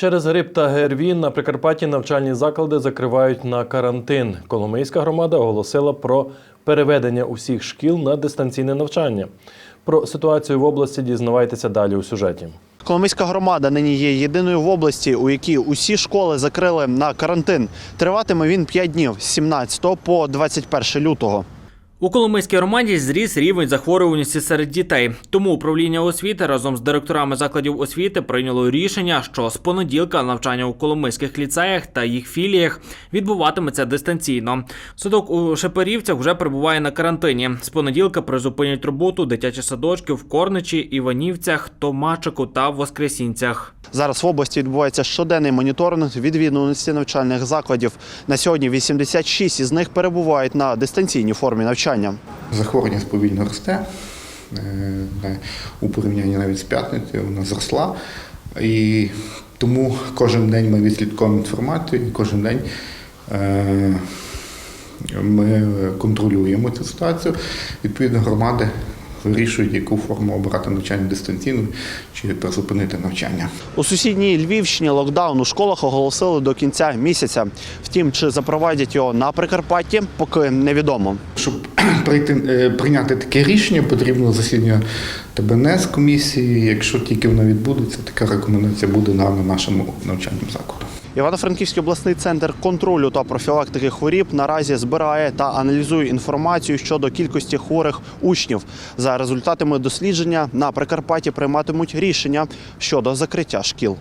Через грип та ГРВІ на Прикарпатті навчальні заклади закривають на карантин. Коломийська громада оголосила про переведення усіх шкіл на дистанційне навчання. Про ситуацію в області дізнавайтеся далі у сюжеті. Коломийська громада нині є єдиною в області, у якій усі школи закрили на карантин. Триватиме він 5 днів з 17 по 21 лютого. У Коломийській громаді зріс рівень захворюваності серед дітей. Тому управління освіти разом з директорами закладів освіти прийняло рішення, що з понеділка навчання у коломийських ліцеях та їх філіях відбуватиметься дистанційно. Садок у Шепарівцях вже перебуває на карантині. З понеділка призупинять роботу дитячі садочки в Корничі, Іванівцях, Томачику та Воскресінцях. Зараз в області відбувається щоденний моніторинг відвідуваності навчальних закладів. На сьогодні 86 із них перебувають на дистанційній формі навчання. Захворюваність повільно росте. Е, У порівнянні навіть з п'ятницею вона зросла. І тому кожен день ми відслідковуємо інформацію, і кожен день е, ми контролюємо цю ситуацію. Відповідно, громади вирішують, яку форму обирати навчання дистанційно чи призупинити навчання. У сусідній Львівщині локдаун у школах оголосили до кінця місяця. Втім, чи запровадять його на Прикарпатті, поки невідомо. Щоб прийти, е, прийняти таке рішення, потрібно засідання ТБНС комісії. Якщо тільки воно відбудеться, така рекомендація буде дана нашому навчальному закладу. Івано-Франківський обласний центр контролю та профілактики хворіб наразі збирає та аналізує інформацію щодо кількості хворих учнів. За результатами дослідження на Прикарпатті прийматимуть рішення щодо закриття шкіл.